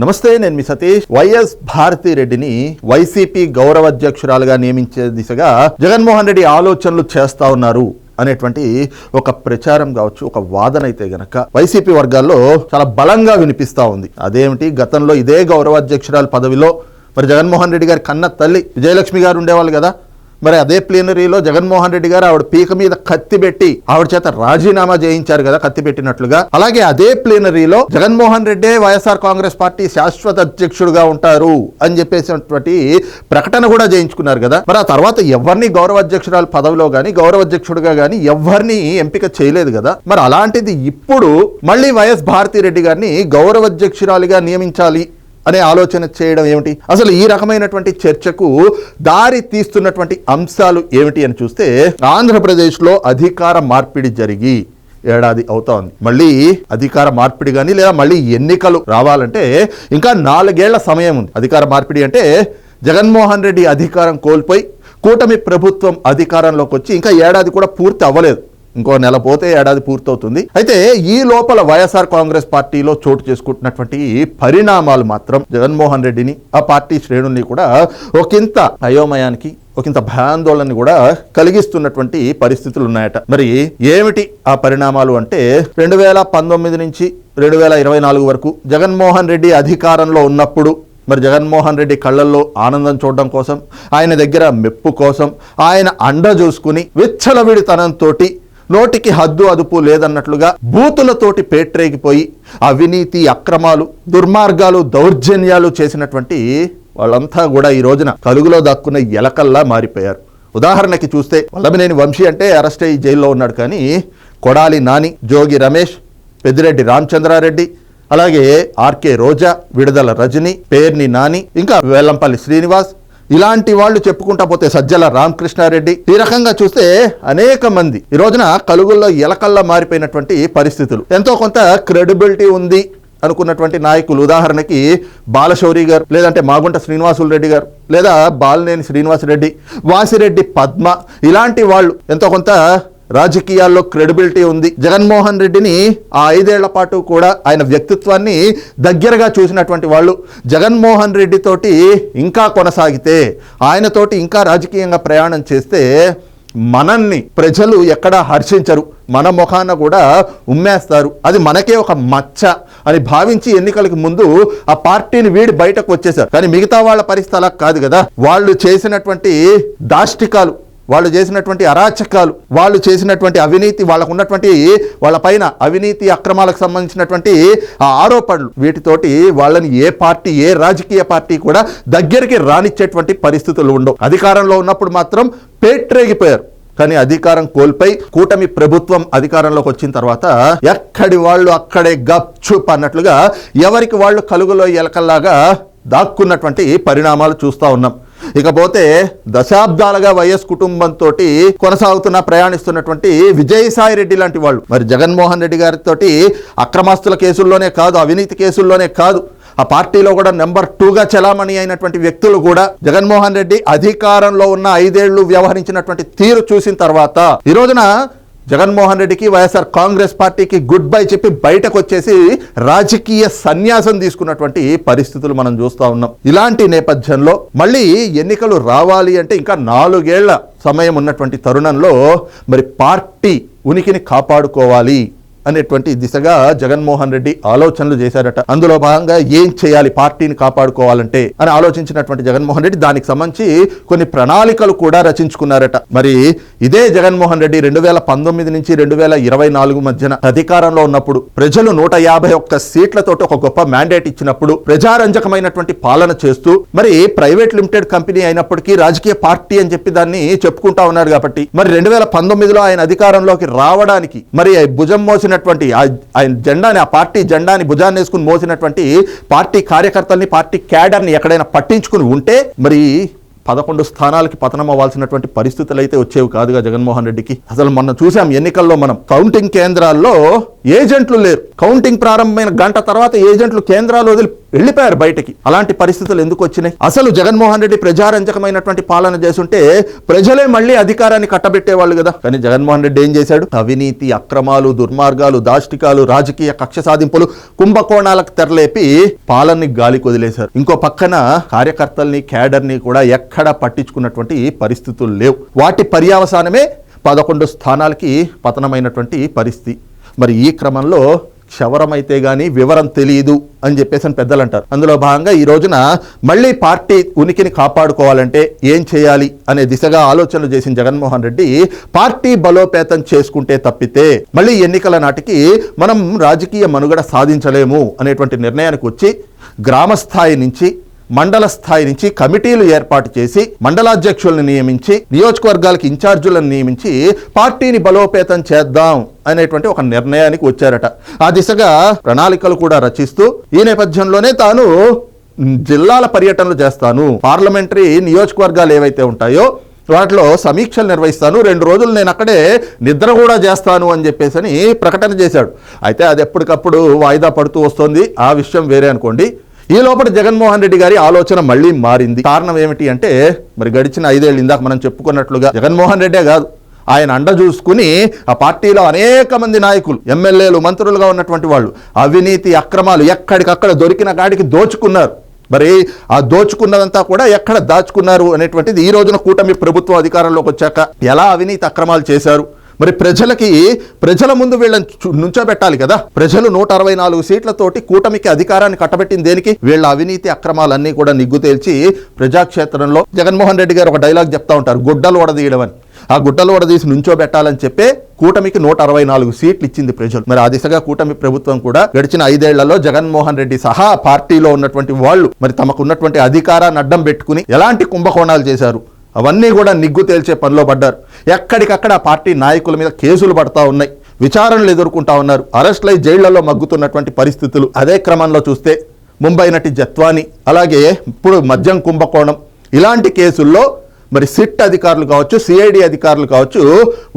నమస్తే నేను మీ సతీష్. వైఎస్ భారతి రెడ్డిని వైసీపీ గౌరవ అధ్యక్షురాలుగా నియమించే దిశగా జగన్మోహన్ రెడ్డి ఆలోచనలు చేస్తా ఉన్నారు అనేటువంటి ఒక ప్రచారం కావచ్చు ఒక వాదన అయితే గనక వైసీపీ వర్గాల్లో చాలా బలంగా వినిపిస్తా ఉంది. అదేమిటి? గతంలో ఇదే గౌరవ అధ్యక్షురాలు పదవిలో. మరి జగన్మోహన్ రెడ్డి గారి కన్న తల్లి విజయలక్ష్మి గారు ఉండేవాళ్ళు కదా. మరి అదే ప్లీనరీలో జగన్మోహన్ రెడ్డి గారు ఆవిడ పీక మీద కత్తి పెట్టి ఆవిడ చేత రాజీనామా చేయించారు కదా కత్తి పెట్టినట్లుగా. అలాగే అదే ప్లీనరీలో జగన్మోహన్ రెడ్డే వైఎస్ఆర్ కాంగ్రెస్ పార్టీ శాశ్వత అధ్యక్షుడుగా ఉంటారు అని చెప్పేసినటువంటి ప్రకటన కూడా చేయించుకున్నారు కదా. మరి ఆ తర్వాత ఎవరిని గౌరవ అధ్యక్షురాలు పదవిలో గాని గౌరవ అధ్యక్షుడిగా గాని ఎవరిని ఎంపిక చేయలేదు కదా. మరి అలాంటిది ఇప్పుడు మళ్ళీ వైఎస్ భారతి రెడ్డి గారిని గౌరవ అధ్యక్షురాలిగా నియమించాలి అనే ఆలోచన చేయడం ఏమిటి? అసలు ఈ రకమైనటువంటి చర్చకు దారి తీస్తున్నటువంటి అంశాలు ఏమిటి అని చూస్తే ఆంధ్రప్రదేశ్లో అధికార మార్పిడి జరిగి ఏడాది అవుతా ఉంది మళ్ళీ అధికార మార్పిడి కానీ లేదా మళ్ళీ ఎన్నికలు రావాలంటే ఇంకా నాలుగేళ్ళ సమయం ఉంది. అధికార మార్పిడి అంటే జగన్మోహన్ రెడ్డి అధికారం కోల్పోయి కూటమి ప్రభుత్వం అధికారంలోకి వచ్చి ఇంకా ఏడాది కూడా పూర్తి అవ్వలేదు. ఇంకో నెల పోతే ఏడాది పూర్తవుతుంది. అయితే ఈ లోపల వైఎస్ఆర్ కాంగ్రెస్ పార్టీలో చోటు చేసుకుంటున్నటువంటి పరిణామాలు మాత్రం జగన్మోహన్ రెడ్డిని ఆ పార్టీ శ్రేణుల్ని కూడా ఒకంత అయోమయానికి ఒకంత భయాందోళన కూడా కలిగిస్తున్నటువంటి పరిస్థితులు ఉన్నాయట. మరి ఏమిటి ఆ పరిణామాలు అంటే రెండు వేల పంతొమ్మిది నుంచి రెండు వేల ఇరవై నాలుగు వరకు జగన్మోహన్ రెడ్డి అధికారంలో ఉన్నప్పుడు మరి జగన్మోహన్ రెడ్డి కళ్ళల్లో ఆనందం చూడడం కోసం ఆయన దగ్గర మెప్పు కోసం ఆయన అండ చూసుకుని విచ్చలవిడితనంతో నోటికి హద్దు అదుపు లేదన్నట్లుగా బూతులతోటి పేట్రేగిపోయి అవినీతి అక్రమాలు దుర్మార్గాలు దౌర్జన్యాలు చేసినటువంటి వాళ్ళంతా కూడా ఈ రోజున కలుగులో దాక్కున్న ఎలకల్లా మారిపోయారు. ఉదాహరణకి చూస్తే వల్లభనేని వంశీ అంటే అరెస్ట్ అయ్యి జైల్లో ఉన్నాడు కానీ కొడాలి నాని జోగి రమేష్ పెద్దిరెడ్డి రామచంద్రారెడ్డి అలాగే ఆర్కే రోజా విడుదల రజని పేర్ని నాని ఇంకా వేలంపల్లి శ్రీనివాస్ ఇలాంటి వాళ్ళు చెప్పుకుంటా పోతే సజ్జల రామకృష్ణారెడ్డి. ఈ రకంగా చూస్తే అనేక మంది. ఈ రోజున కలుగుల్లో ఎలకల్లా మారిపోయినటువంటి పరిస్థితులు. ఎంతో కొంత క్రెడిబిలిటీ ఉంది అనుకున్నటువంటి నాయకులు. ఉదాహరణకి బాలశౌరి గారు లేదంటే మాగుంట శ్రీనివాసులు రెడ్డి గారు లేదా బాలినేని శ్రీనివాసరెడ్డి వాసిరెడ్డి పద్మ ఇలాంటి వాళ్ళు. ఎంతో కొంత రాజకీయాల్లో క్రెడిబిలిటీ ఉంది. జగన్మోహన్ రెడ్డిని ఆ ఐదేళ్ళ పాటు కూడా ఆయన వ్యక్తిత్వాన్ని దగ్గరగా చూసినటువంటి వాళ్ళు. జగన్మోహన్ రెడ్డితోటి ఇంకా కొనసాగితే ఆయనతోటి ఇంకా రాజకీయంగా ప్రయాణం చేస్తే మనల్ని ప్రజలు ఎక్కడా హర్షించరు. మన ముఖాన కూడా ఉమ్మేస్తారు. అది మనకే ఒక మచ్చ అని భావించి ఎన్నికలకు ముందు ఆ పార్టీని వీడి బయటకు వచ్చేసారు కానీ మిగతా వాళ్ళ పరిస్థితి అలా కాదు కదా. వాళ్ళు చేసినటువంటి దాష్టికాలు వాళ్ళు చేసినటువంటి అరాచకాలు వాళ్ళు చేసినటువంటి అవినీతి వాళ్ళకు ఉన్నటువంటి వాళ్ళ పైన అవినీతి అక్రమాలకు సంబంధించినటువంటి ఆ ఆరోపణలు. వీటితోటి వాళ్ళని ఏ పార్టీ ఏ రాజకీయ పార్టీ కూడా దగ్గరికి రానిచ్చేటువంటి పరిస్థితులు ఉండవు. అధికారంలో ఉన్నప్పుడు మాత్రం పేట్రేగిపోయారు. కానీ అధికారం కోల్పోయి కూటమి ప్రభుత్వం అధికారంలోకి వచ్చిన తర్వాత ఎక్కడి వాళ్ళు అక్కడే గప్చుప్ అన్నట్లుగా ఎవరికి వాళ్ళు కలుగులో ఎలకల్లాగా దాక్కున్నటువంటి పరిణామాలు చూస్తూ ఉన్నాం. ఇకపోతే దశాబ్దాలుగా వైఎస్ కుటుంబంతో కొనసాగుతున్న ప్రయాణిస్తున్నటువంటి విజయసాయి రెడ్డి లాంటి వాళ్ళు. మరి జగన్మోహన్ రెడ్డి గారితో అక్రమాస్తుల కేసుల్లోనే కాదు అవినీతి కేసుల్లోనే కాదు ఆ పార్టీలో కూడా నెంబర్ టూగా చలామణి అయినటువంటి వ్యక్తులు కూడా జగన్మోహన్ రెడ్డి అధికారంలో ఉన్న ఐదేళ్ళు వ్యవహరించినటువంటి తీరు చూసిన తర్వాత ఈ రోజున జగన్మోహన్ రెడ్డికి వైఎస్ఆర్ కాంగ్రెస్ పార్టీకి గుడ్ బై చెప్పి బయటకు వచ్చేసి రాజకీయ సన్యాసం తీసుకున్నటువంటి పరిస్థితులు మనం చూస్తూ ఉన్నాం. ఇలాంటి నేపథ్యంలో మళ్ళీ ఎన్నికలు రావాలి అంటే ఇంకా నాలుగేళ్ళ సమయం ఉన్నటువంటి తరుణంలో మరి పార్టీ ఉనికిని కాపాడుకోవాలి. అనేటువంటి దిశగా జగన్మోహన్ రెడ్డి ఆలోచనలు చేశారట. అందులో భాగంగా ఏం చేయాలి? పార్టీని కాపాడుకోవాలంటే అని ఆలోచించినటువంటి జగన్మోహన్ రెడ్డి దానికి సంబంధించి కొన్ని ప్రణాళికలు కూడా రచించుకున్నారట. మరి ఇదే జగన్మోహన్ రెడ్డి రెండు వేల పంతొమ్మిది నుంచి రెండు వేల ఇరవై నాలుగు మధ్యన అధికారంలో ఉన్నప్పుడు ప్రజలు నూట యాభై ఒక్క సీట్లతోటి ఒక గొప్ప మ్యాండేట్ ఇచ్చినప్పుడు ప్రజారంజకమైనటువంటి పాలన చేస్తూ మరి ప్రైవేట్ లిమిటెడ్ కంపెనీ అయినప్పటికీ రాజకీయ పార్టీ అని చెప్పి దాన్ని చెప్పుకుంటా ఉన్నారు కాబట్టి మరి రెండు వేల పంతొమ్మిదిలో ఆయన అధికారంలోకి రావడానికి మరి భుజం మోసిన మోసినటువంటి ఆయన జెండాని ఆ పార్టీ జెండాని భుజాన్ని వేసుకుని మోసినటువంటి పార్టీ కార్యకర్తల్ని పార్టీ క్యాడర్ని ఎక్కడైనా పట్టించుకుని ఉంటే మరి పదకొండు స్థానాలకి పతనం అవ్వాల్సినటువంటి పరిస్థితులు అయితే వచ్చేవి కాదుగా జగన్మోహన్ రెడ్డికి. అసలు మొన్న చూసాం ఎన్నికల్లో మనం. కౌంటింగ్ కేంద్రాల్లో ఏజెంట్లు లేరు. కౌంటింగ్ ప్రారంభమైన గంట తర్వాత ఏజెంట్లు కేంద్రాలు వదిలి వెళ్ళిపోయారు బయటకి. అలాంటి పరిస్థితులు ఎందుకు వచ్చినాయి? అసలు జగన్మోహన్ రెడ్డి ప్రజారంజకమైనటువంటి పాలన చేస్తుంటే ప్రజలే మళ్ళీ అధికారాన్ని కట్టబెట్టేవాళ్ళు కదా. కానీ జగన్మోహన్ రెడ్డి ఏం చేశాడు? అవినీతి అక్రమాలు దుర్మార్గాలు దాష్టికాలు రాజకీయ కక్ష సాధింపులు కుంభకోణాలకు తెరలేపి పాలనని గాలి వదిలేశారు. ఇంకో పక్కన కార్యకర్తల్ని క్యాడర్ని కూడా ఎక్కడ పట్టించుకున్నటువంటి పరిస్థితులు లేవు. వాటి పర్యావసానమే పదకొండు స్థానాలకి పతనమైనటువంటి పరిస్థితి. మరి ఈ క్రమంలో క్షవరమైతే గానీ వివరం తెలియదు అని చెప్పేసి అని పెద్దలు అంటారు. అందులో భాగంగా ఈ రోజున మళ్ళీ పార్టీ ఉనికిని కాపాడుకోవాలంటే ఏం చేయాలి అనే దిశగా ఆలోచనలు చేసిన జగన్మోహన్ రెడ్డి పార్టీ బలోపేతం చేసుకుంటే తప్పితే మళ్ళీ ఎన్నికల నాటికి మనం రాజకీయ మనుగడ సాధించలేము అనేటువంటి నిర్ణయానికి వచ్చి గ్రామ స్థాయి నుంచి మండల స్థాయి నుంచి కమిటీలు ఏర్పాటు చేసి మండలాధ్యక్షులను నియమించి నియోజకవర్గాలకు ఇన్ఛార్జీలను నియమించి పార్టీని బలోపేతం చేద్దాం అనేటువంటి ఒక నిర్ణయానికి వచ్చారట. ఆ దిశగా ప్రణాళికలు కూడా రచిస్తూ ఈ నేపథ్యంలోనే తాను జిల్లాల పర్యటనలు చేస్తాను. పార్లమెంటరీ నియోజకవర్గాలు ఏవైతే ఉంటాయో వాటిలో సమీక్షలు నిర్వహిస్తాను. రెండు రోజులు నేను అక్కడే నిద్ర కూడా చేస్తాను అని చెప్పేసి అని ప్రకటన చేశాడు. అయితే అది ఎప్పటికప్పుడు వాయిదా పడుతూ వస్తుంది. ఆ విషయం వేరే అనుకోండి. ఈ లోపల జగన్మోహన్ రెడ్డి గారి ఆలోచన మళ్ళీ మారింది. కారణం ఏమిటి అంటే మరి గడిచిన ఐదేళ్ళు ఇందాక మనం చెప్పుకున్నట్లుగా జగన్మోహన్ రెడ్డే కాదు. ఆయన అండ చూసుకుని ఆ పార్టీలో అనేక మంది నాయకులు ఎమ్మెల్యేలు మంత్రులుగా ఉన్నటువంటి వాళ్ళు అవినీతి అక్రమాలు ఎక్కడికక్కడ దొరికిన కాడికి దోచుకున్నారు. మరి ఆ దోచుకున్నదంతా కూడా ఎక్కడ దాచుకున్నారు అనేటువంటిది ఈ రోజున కూటమి ప్రభుత్వం అధికారంలోకి వచ్చాక ఎలా అవినీతి అక్రమాలు చేశారు మరి ప్రజలకి ప్రజల ముందు వీళ్ళని నుంచోబెట్టాలి కదా. ప్రజలు నూట అరవై నాలుగు సీట్లతోటి కూటమికి అధికారాన్ని కట్టబెట్టింది దేనికి వీళ్ళ అవినీతి అక్రమాలన్నీ కూడా నిగ్గు తేల్చి ప్రజాక్షేత్రంలో జగన్మోహన్ రెడ్డి గారు ఒక డైలాగ్ చెప్తా ఉంటారు గుడ్డలు ఓడదీయడం అని ఆ గుడ్డలు ఓడదీసి నుంచోబెట్టాలని చెప్పే కూటమికి నూట అరవై నాలుగు సీట్లు ఇచ్చింది ప్రజలు. మరి ఆ దిశగా కూటమి ప్రభుత్వం కూడా గడిచిన ఐదేళ్ళలో జగన్మోహన్ రెడ్డి సహా పార్టీలో ఉన్నటువంటి వాళ్ళు మరి తమకున్నటువంటి అధికారాన్ని అడ్డం పెట్టుకుని ఎలాంటి కుంభకోణాలు చేశారు? అవన్నీ కూడా నిగ్గు తేల్చే పనిలో పడ్డారు. ఎక్కడికక్కడ ఆ పార్టీ నాయకుల మీద కేసులు పడతా ఉన్నాయి. విచారణలు ఎదుర్కొంటా ఉన్నారు. అరెస్టులై జైళ్ళలో మగ్గుతున్నటువంటి పరిస్థితులు అదే క్రమంలో చూస్తే ముంబై నటి జత్వాని అలాగే ఇప్పుడు మద్యం కుంభకోణం ఇలాంటి కేసుల్లో మరి సిట్ అధికారులు కావచ్చు సిఐడి అధికారులు కావచ్చు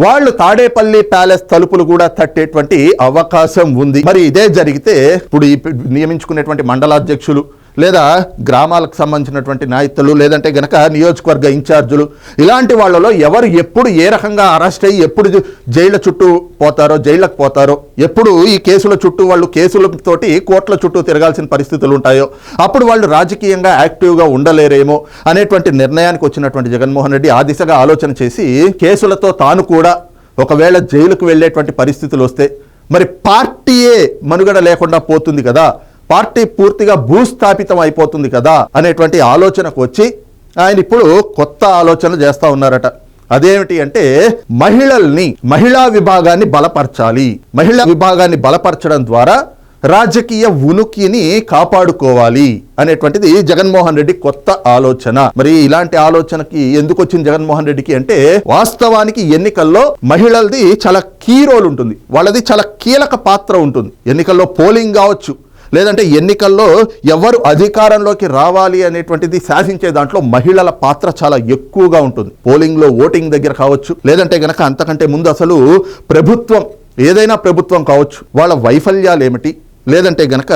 వాళ్ళు తాడేపల్లి ప్యాలెస్ తలుపులు కూడా తట్టేటువంటి అవకాశం ఉంది. మరి ఇదే జరిగితే ఇప్పుడు ఈ నియమించుకునేటువంటి మండలాధ్యక్షులు లేదా గ్రామాలకు సంబంధించినటువంటి నాయకులు లేదంటే గనక నియోజకవర్గ ఇన్ఛార్జులు ఇలాంటి వాళ్ళలో ఎవరు ఎప్పుడు ఏ రకంగా అరెస్ట్ అయ్యి ఎప్పుడు జ- జైళ్ళ చుట్టూ పోతారో జైళ్ళకు పోతారో ఎప్పుడు ఈ కేసుల చుట్టూ వాళ్ళు కేసులతోటి కోర్టుల చుట్టూ తిరగాల్సిన పరిస్థితులు ఉంటాయో అప్పుడు వాళ్ళు రాజకీయంగా యాక్టివ్గా ఉండలేరేమో అనేటువంటి నిర్ణయానికి వచ్చినటువంటి జగన్మోహన్ రెడ్డి ఆ దిశగా ఆలోచన చేసి కేసులతో తాను కూడా ఒకవేళ జైలుకు వెళ్ళేటువంటి పరిస్థితులు వస్తే మరి పార్టీయే మనుగడ లేకుండా పోతుంది కదా? పార్టీ పూర్తిగా భూస్థాపితం అయిపోతుంది కదా అనేటువంటి ఆలోచనకు వచ్చి ఆయన ఇప్పుడు కొత్త ఆలోచన చేస్తా ఉన్నారట. అదేమిటి అంటే మహిళల్ని మహిళా విభాగాన్ని బలపరచాలి. మహిళా విభాగాన్ని బలపరచడం ద్వారా రాజకీయ ఉనికిని కాపాడుకోవాలి అనేటువంటిది జగన్మోహన్ రెడ్డి కొత్త ఆలోచన. మరి ఇలాంటి ఆలోచనకి ఎందుకు వచ్చింది జగన్మోహన్ రెడ్డికి అంటే వాస్తవానికి ఎన్నికల్లో మహిళలది చాలా కీ రోల్ ఉంటుంది. వాళ్ళది చాలా కీలక పాత్ర ఉంటుంది. ఎన్నికల్లో పోలింగ్ కావచ్చు లేదంటే ఎన్నికల్లో ఎవరు అధికారంలోకి రావాలి అనేటువంటిది శాసించే దాంట్లో మహిళల పాత్ర చాలా ఎక్కువగా ఉంటుంది. పోలింగ్లో ఓటింగ్ దగ్గర కావచ్చు లేదంటే గనక అంతకంటే ముందు అసలు ప్రభుత్వం ఏదైనా ప్రభుత్వం కావచ్చు వాళ్ళ వైఫల్యాలు ఏమిటి లేదంటే గనక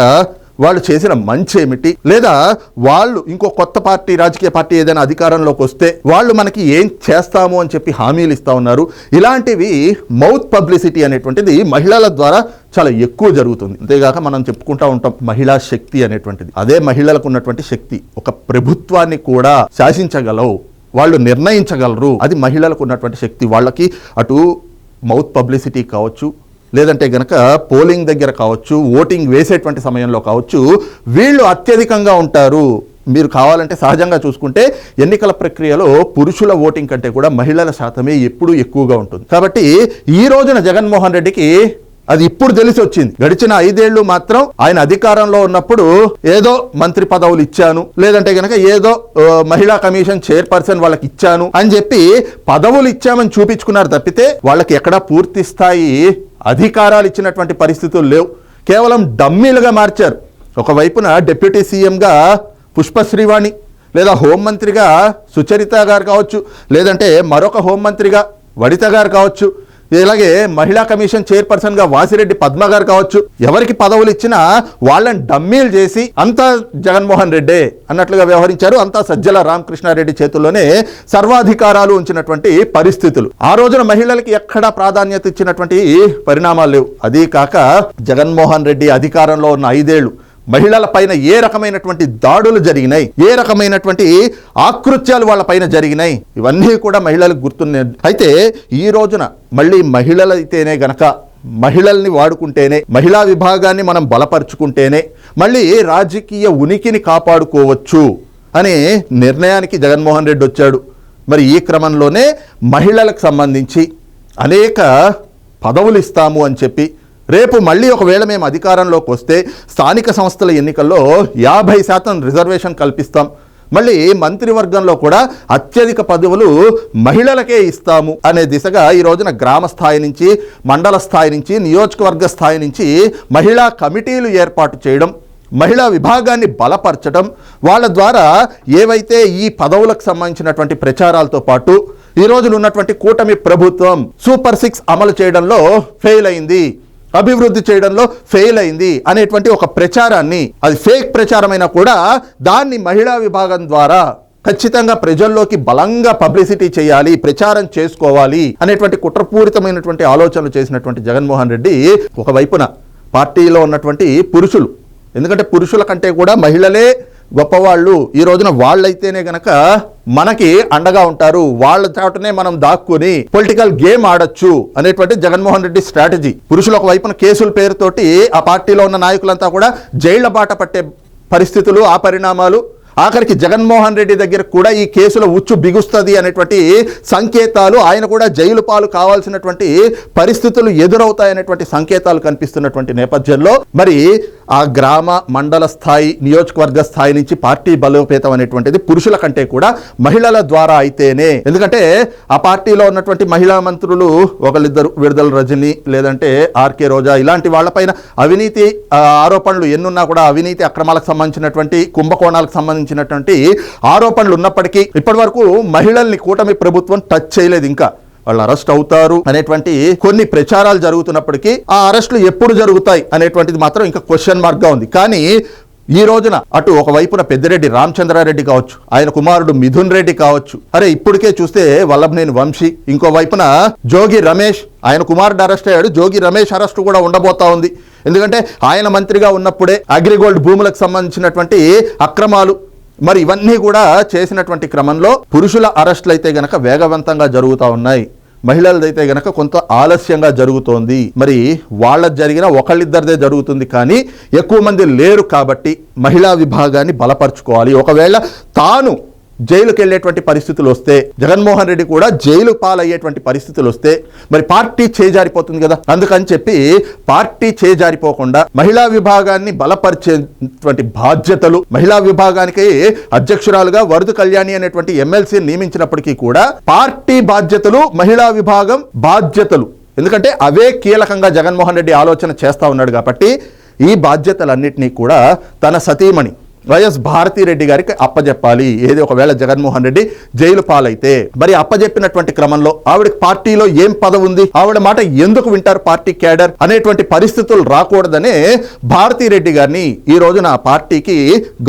వాళ్ళు చేసిన మంచి ఏమిటి? లేదా వాళ్ళు ఇంకో కొత్త పార్టీ రాజకీయ పార్టీ ఏదైనా అధికారంలోకి వస్తే వాళ్ళు మనకి ఏం చేస్తాము అని చెప్పి హామీలు ఇస్తూ ఉన్నారు. ఇలాంటివి మౌత్ పబ్లిసిటీ అనేటువంటిది మహిళల ద్వారా చాలా ఎక్కువ జరుగుతుంది. అంతేగాక మనం చెప్పుకుంటా ఉంటాం మహిళా శక్తి అనేటువంటిది. అదే మహిళలకు ఉన్నటువంటి శక్తి. ఒక ప్రభుత్వాన్ని కూడా శాసించగలవు. వాళ్ళు నిర్ణయించగలరు. అది మహిళలకు ఉన్నటువంటి శక్తి. వాళ్ళకి అటు మౌత్ పబ్లిసిటీ కావచ్చు లేదంటే గనక పోలింగ్ దగ్గర కావచ్చు ఓటింగ్ వేసేటువంటి సమయంలో కావచ్చు వీళ్ళు అత్యధికంగా ఉంటారు. మీరు కావాలంటే సహజంగా చూసుకుంటే ఎన్నికల ప్రక్రియలో పురుషుల ఓటింగ్ కంటే కూడా మహిళల శాతమే ఎప్పుడూ ఎక్కువగా ఉంటుంది. కాబట్టి ఈ రోజున జగన్మోహన్ రెడ్డికి అది ఇప్పుడు తెలిసి వచ్చింది. గడిచిన ఐదేళ్ళు మాత్రం ఆయన అధికారంలో ఉన్నప్పుడు ఏదో మంత్రి పదవులు ఇచ్చాను లేదంటే గనక ఏదో మహిళా కమిషన్ చైర్పర్సన్ వాళ్ళకి ఇచ్చాను అని చెప్పి పదవులు ఇచ్చామని చూపించుకున్నారు తప్పితే వాళ్ళకి ఎక్కడా పూర్తి స్థాయి అధికారాలు ఇచ్చినటువంటి పరిస్థితులు లేవు. కేవలం డమ్మీలుగా మార్చారు. ఒకవైపున డిప్యూటీ సీఎంగా పుష్పశ్రీవాణి లేదా హోంమంత్రిగా సుచరిత గారు కావచ్చు లేదంటే మరొక హోంమంత్రిగా వడిత గారు కావచ్చు ఇలాగే మహిళా కమిషన్ చైర్పర్సన్గా వాసిరెడ్డి పద్మ గారు కావచ్చు. ఎవరికి పదవులు ఇచ్చినా వాళ్ళని డమ్మీలు చేసి అంతా జగన్మోహన్ రెడ్డే అన్నట్లుగా వ్యవహరించారు. అంతా సజ్జల రామకృష్ణారెడ్డి చేతుల్లోనే సర్వాధికారాలు ఉంచినటువంటి పరిస్థితులు. ఆ రోజున మహిళలకి ఎక్కడా ప్రాధాన్యత ఇచ్చినటువంటి పరిణామాలు లేవు. అదీ కాక జగన్మోహన్ రెడ్డి అధికారంలో ఉన్న ఐదేళ్ళు. మహిళల పైన ఏ రకమైనటువంటి దాడులు జరిగినాయి? ఏ రకమైనటువంటి ఆకృత్యాలు వాళ్ళ పైన జరిగినాయి? ఇవన్నీ కూడా మహిళలకు గుర్తున్నాయి. అయితే ఈ రోజున మళ్ళీ మహిళలైతేనే గనక మహిళల్ని వాడుకుంటేనే మహిళా విభాగాన్ని మనం బలపరుచుకుంటేనే మళ్ళీ రాజకీయ ఉనికిని కాపాడుకోవచ్చు అనే నిర్ణయానికి జగన్మోహన్ రెడ్డి వచ్చాడు. మరి ఈ క్రమంలోనే మహిళలకు సంబంధించి అనేక పదవులు ఇస్తాము అని చెప్పి రేపు మళ్ళీ ఒకవేళ మేము అధికారంలోకి వస్తే స్థానిక సంస్థల ఎన్నికల్లో యాభై శాతం రిజర్వేషన్ కల్పిస్తాం. మళ్ళీ మంత్రివర్గంలో కూడా అత్యధిక పదవులు మహిళలకే ఇస్తాము అనే దిశగా ఈ రోజున గ్రామ స్థాయి నుంచి మండల స్థాయి నుంచి నియోజకవర్గ స్థాయి నుంచి మహిళా కమిటీలు ఏర్పాటు చేయడం మహిళా విభాగాన్ని బలపరచడం వాళ్ళ ద్వారా ఏవైతే ఈ పదవులకు సంబంధించినటువంటి ప్రచారాలతో పాటు ఈ రోజున ఉన్నటువంటి కూటమి ప్రభుత్వం సూపర్ సిక్స్ అమలు చేయడంలో ఫెయిల్ అయింది. అభివృద్ధి చేయడంలో ఫెయిల్ అయింది అనేటువంటి ఒక ప్రచారాన్ని అది ఫేక్ ప్రచారమైనా కూడా దాన్ని మహిళా విభాగం ద్వారా ఖచ్చితంగా ప్రజల్లోకి బలంగా పబ్లిసిటీ చేయాలి ప్రచారం చేసుకోవాలి అనేటువంటి కుట్రపూరితమైనటువంటి ఆలోచనలు చేసినటువంటి జగన్మోహన్ రెడ్డి ఒకవైపున పార్టీలో ఉన్నటువంటి పురుషులు. ఎందుకంటే పురుషుల కంటే కూడా మహిళలే గొప్పవాళ్ళు. ఈ రోజున వాళ్ళైతేనే గనక మనకి అండగా ఉంటారు. వాళ్ళ చాటనే మనం దాక్కుని పొలిటికల్ గేమ్ ఆడొచ్చు అనేటువంటి జగన్మోహన్ రెడ్డి స్ట్రాటజీ పురుషులు ఒక వైపున కేసుల పేరుతోటి ఆ పార్టీలో ఉన్న నాయకులంతా కూడా జైళ్ళ బాట పట్టే పరిస్థితులు ఆ పరిణామాలు. ఆఖరికి జగన్మోహన్ రెడ్డి దగ్గర కూడా ఈ కేసులో ఉచ్చు బిగుస్తుంది అనేటువంటి సంకేతాలు ఆయన కూడా జైలు పాలు కావాల్సినటువంటి పరిస్థితులు ఎదురవుతాయనేటువంటి సంకేతాలు కనిపిస్తున్నటువంటి నేపథ్యంలో. మరి ఆ గ్రామ మండల స్థాయి నియోజకవర్గ స్థాయి నుంచి పార్టీ బలోపేతం అనేటువంటిది పురుషుల కంటే కూడా మహిళల ద్వారా అయితేనే. ఎందుకంటే ఆ పార్టీలో ఉన్నటువంటి మహిళా మంత్రులు ఒకళ్ళిద్దరు విడుదల రజని లేదంటే ఆర్కే రోజా ఇలాంటి వాళ్ళపైన అవినీతి ఆరోపణలు ఎన్నున్నా కూడా అవినీతి అక్రమాలకు సంబంధించినటువంటి కుంభకోణాలకు సంబంధించినటువంటి ఆరోపణలు ఉన్నప్పటికీ ఇప్పటి వరకు మహిళల్ని కూటమి ప్రభుత్వం టచ్ చేయలేదు ఇంకా. వాళ్ళు అరెస్ట్ అవుతారు అనేటువంటి కొన్ని ప్రచారాలు జరుగుతున్నప్పటికీ ఆ అరెస్టులు ఎప్పుడు జరుగుతాయి అనేటువంటిది మాత్రం ఇంకా క్వశ్చన్ మార్క్గా ఉంది. కానీ ఈ రోజున అటు ఒకవైపున పెద్దిరెడ్డి రామచంద్రారెడ్డి కావచ్చు ఆయన కుమారుడు మిథున్ రెడ్డి కావచ్చు. అరే ఇప్పటికే చూస్తే వల్లభనేని వంశీ ఇంకో వైపున జోగి రమేష్ ఆయన కుమారుడు అరెస్ట్ అయ్యాడు జోగి రమేష్ అరెస్ట్ కూడా ఉండబోతా ఉంది. ఎందుకంటే ఆయన మంత్రిగా ఉన్నప్పుడే అగ్రిగోల్డ్ భూములకు సంబంధించినటువంటి అక్రమాలు మరి ఇవన్నీ కూడా చేసినటువంటి క్రమంలో పురుషుల అరెస్టులు అయితే గనక వేగవంతంగా జరుగుతూ ఉన్నాయి. మహిళలదైతే గనక కొంత ఆలస్యంగా జరుగుతోంది. మరి వాళ్ళ జరిగిన ఒకళ్ళిద్దరిదే జరుగుతుంది కానీ ఎక్కువ మంది లేరు కాబట్టి మహిళా విభాగాన్ని బలపరుచుకోవాలి. ఒకవేళ తాను జైలుకి వెళ్ళేటువంటి పరిస్థితులు వస్తే జగన్మోహన్ రెడ్డి కూడా జైలు పాలయ్యేటువంటి పరిస్థితులు వస్తే మరి పార్టీ చేజారిపోతుంది కదా? అందుకని చెప్పి పార్టీ చేజారిపోకుండా మహిళా విభాగాన్ని బలపరిచేటువంటి బాధ్యతలు మహిళా విభాగానికి అధ్యక్షురాలుగా వరద కళ్యాణి అనేటువంటి ఎమ్మెల్సీ నియమించినప్పటికీ కూడా పార్టీ బాధ్యతలు మహిళా విభాగం బాధ్యతలు. ఎందుకంటే అవే కీలకంగా జగన్మోహన్ రెడ్డి ఆలోచన చేస్తా ఉన్నాడు కాబట్టి ఈ బాధ్యతలన్నింటినీ కూడా తన సతీమణి వైఎస్ భారతీరెడ్డి గారికి అప్పజెప్పాలి. ఏది ఒకవేళ జగన్మోహన్ రెడ్డి జైలు పాలైతే. మరి అప్పజెప్పినటువంటి క్రమంలో ఆవిడకి పార్టీలో ఏం పదవి ఉంది? ఆవిడ మాట ఎందుకు వింటారు పార్టీ క్యాడర్? అనేటువంటి పరిస్థితులు రాకూడదనే భారతీరెడ్డి గారిని ఈ రోజున ఆ పార్టీకి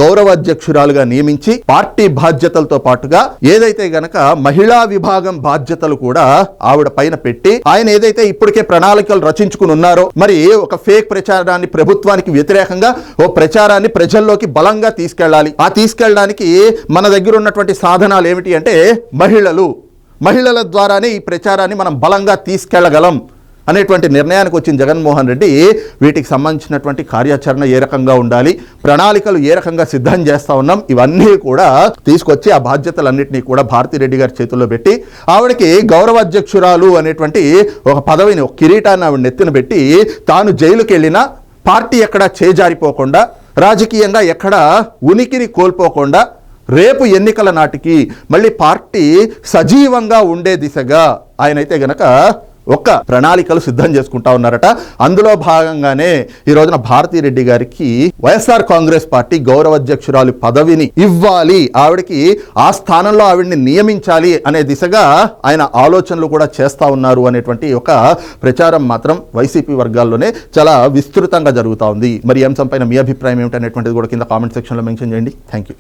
గౌరవ అధ్యక్షురాలుగా నియమించి పార్టీ బాధ్యతలతో పాటుగా ఏదైతే గనక మహిళా విభాగం బాధ్యతలు కూడా ఆవిడ పైన పెట్టి ఆయన ఏదైతే ఇప్పటికే ప్రణాళికలు రచించుకుని ఉన్నారో మరి ఒక ఫేక్ ప్రచారాన్ని ప్రభుత్వానికి వ్యతిరేకంగా ఓ ప్రచారాన్ని ప్రజల్లోకి బలంగా తీసుకెళ్ళాలి. ఆ తీసుకెళ్ళడానికి మన దగ్గర ఉన్నటువంటి సాధనాలు ఏమిటి అంటే మహిళలు. మహిళల ద్వారానే ఈ ప్రచారాన్ని మనం బలంగా తీసుకెళ్ళగలం అనేటువంటి నిర్ణయానికి వచ్చిన జగన్మోహన్ రెడ్డి వీటికి సంబంధించినటువంటి కార్యాచరణ ఏ రకంగా ఉండాలి ప్రణాళికలు ఏ రకంగా సిద్ధం చేస్తా ఉన్నాం ఇవన్నీ కూడా తీసుకొచ్చి ఆ బాధ్యతలన్నింటినీ కూడా భారతిరెడ్డి గారి చేతుల్లో పెట్టి ఆవిడకి గౌరవ అధ్యక్షురాలు అనేటువంటి ఒక పదవిని ఒక కిరీటాన్ని ఆవిడ నెత్తిన పెట్టి తాను జైలుకి వెళ్ళినా పార్టీ ఎక్కడా చేజారిపోకుండా రాజకీయంగా ఎక్కడా ఉనికిని కోల్పోకుండా రేపు ఎన్నికల నాటికి మళ్ళీ పార్టీ సజీవంగా ఉండే దిశగా ఆయనైతే గనక ఒక ప్రణాళికలు సిద్ధం చేసుకుంటా ఉన్నారట. అందులో భాగంగానే ఈ రోజున భారతీ రెడ్డి గారికి వైఎస్ఆర్ కాంగ్రెస్ పార్టీ గౌరవాధ్యక్షురాలు పదవిని ఇవ్వాలి. ఆవిడకి ఆ స్థానంలో ఆవిడని నియమించాలి అనే దిశగా ఆయన ఆలోచనలు కూడా చేస్తా ఉన్నారు అనేటువంటి ఒక ప్రచారం మాత్రం వైసీపీ వర్గాల్లోనే చాలా విస్తృతంగా జరుగుతూ ఉంది. మరి ఈ అంశంపైన మీ అభిప్రాయం ఏమిటనేటువంటిది కూడా కింద కామెంట్ సెక్షన్లో మెన్షన్ చేయండి. Thank you